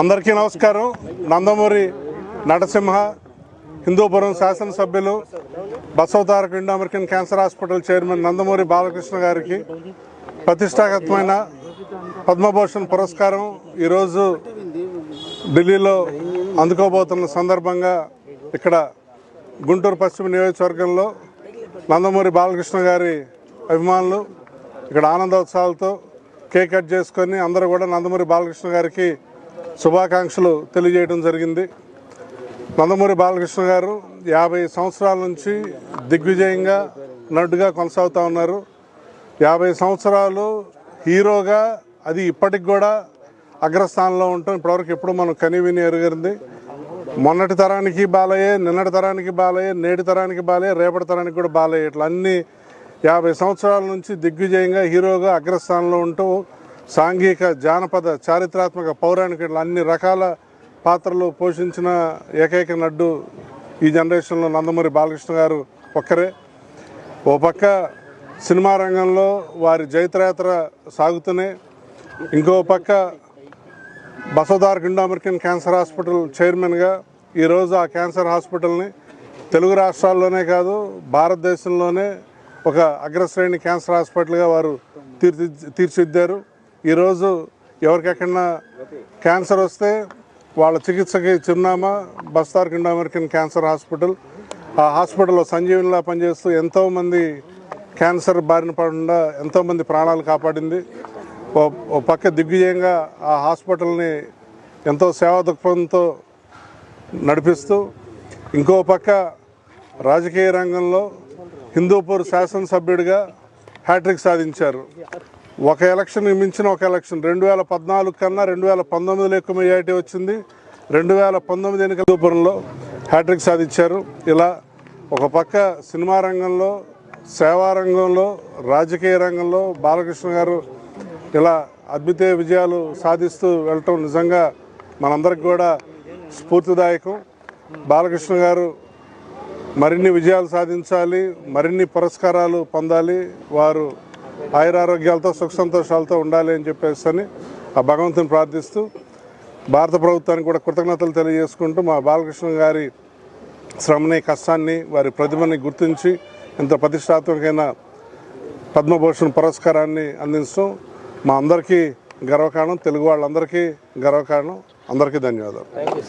అందరికీ నమస్కారం. నందమూరి నరసింహ హిందూపురం శాసనసభ్యులు Basavatarak Indo American cancer hospital chairman Nandamuri Balakrishna గారికి ప్రతిష్టాగతమైన పద్మభూషణ్ పురస్కారం. ఈరోజు ఢిల్లీలో అందుకోబోతున్న సందర్భంగా ఇక్కడ గుంటూరు పశ్చిమ నియోజకవర్గంలో నందమూరి బాలకృష్ణ గారి అభిమానులు ఇక్కడ ఆనందోత్సవాలతో కేక్ కట్ చేసుకొని అందరూ కూడా నందమూరి బాలకృష్ణ గారికి శుభాకాంక్షలు తెలియజేయడం జరిగింది. నందమూరి బాలకృష్ణ గారు యాభై సంవత్సరాల నుంచి దిగ్విజయంగా నటుగా కొనసాగుతూ ఉన్నారు. యాభై సంవత్సరాలు హీరోగా అది ఇప్పటికి కూడా అగ్రస్థానంలో ఉంటాం. ఇప్పటివరకు ఎప్పుడు మనం కనివిని ఎరుగరింది. మొన్నటి తరానికి బాలయ్యే నిన్నటి తరానికి బాలయ్యే నేటి తరానికి బాలయ్యే రేపటి తరానికి కూడా బాలయ్యే ఇట్లా అన్ని యాభై సంవత్సరాల నుంచి దిగ్విజయంగా హీరోగా అగ్రస్థానంలో ఉంటూ సాంఘిక జానపద చారిత్రాత్మక పౌరాణిక అన్ని రకాల పాత్రలు పోషించిన ఏకైక నడ్డు ఈ జనరేషన్లో నందమూరి బాలకృష్ణ గారు ఒక్కరే. ఓ పక్క సినిమా రంగంలో వారి జైత్రయాత్ర సాగుతూనే ఇంకో పక్క బసోదార్ గుండా అమెరికన్ క్యాన్సర్ హాస్పిటల్ చైర్మన్గా ఈరోజు ఆ క్యాన్సర్ హాస్పిటల్ని తెలుగు రాష్ట్రాల్లోనే కాదు భారతదేశంలోనే ఒక అగ్రశ్రేణి క్యాన్సర్ హాస్పిటల్గా వారు తీర్చి తీర్చిదిద్దారు. ఈరోజు ఎవరికెక్కడన్నా క్యాన్సర్ వస్తే వాళ్ళ చికిత్సకి చిరునామా బస్తార్ ఇండో అమెరికన్ క్యాన్సర్ హాస్పిటల్. ఆ హాస్పిటల్లో సంజీవనిలా పనిచేస్తూ ఎంతోమంది క్యాన్సర్ బారిన పడకుండా ఎంతోమంది ప్రాణాలు కాపాడింది. ఓ పక్క దిగ్విజయంగా ఆ హాస్పిటల్ని ఎంతో సేవా దృక్పథంతో నడిపిస్తూ ఇంకో పక్క రాజకీయ రంగంలో హిందూపూర్ శాసనసభ్యుడిగా హ్యాట్రిక్ సాధించారు. ఒక ఎలక్షన్ మించిన ఒక ఎలక్షన్. రెండు వేల పద్నాలుగు కన్నా రెండు వేల పంతొమ్మిదిలో ఎక్కువ మెజారిటీ వచ్చింది. రెండు వేల పంతొమ్మిది ఎన్నికల దూపురంలో హ్యాట్రిక్ సాధించారు. ఇలా ఒక పక్క సినిమా రంగంలో సేవా రంగంలో రాజకీయ రంగంలో బాలకృష్ణ గారు ఇలా అద్భుత విజయాలు సాధిస్తూ వెళ్ళటం నిజంగా మనందరికి కూడా స్ఫూర్తిదాయకం. బాలకృష్ణ గారు మరిన్ని విజయాలు సాధించాలి మరిన్ని పురస్కారాలు పొందాలి. వారు ఆయురారోగ్యాలతో సుఖ సంతోషాలతో ఉండాలి అని చెప్పేసి అని ఆ భగవంతుని ప్రార్థిస్తూ భారత ప్రభుత్వానికి కూడా కృతజ్ఞతలు తెలియజేసుకుంటూ మా బాలకృష్ణ గారి శ్రమని కష్టాన్ని వారి ప్రతిభని గుర్తించి ఇంత ప్రతిష్టాత్మకమైన పద్మభూషణ్ పురస్కారాన్ని అందించడం మా అందరికీ గర్వకారణం తెలుగు వాళ్ళందరికీ గర్వకారణం. అందరికీ ధన్యవాదాలు.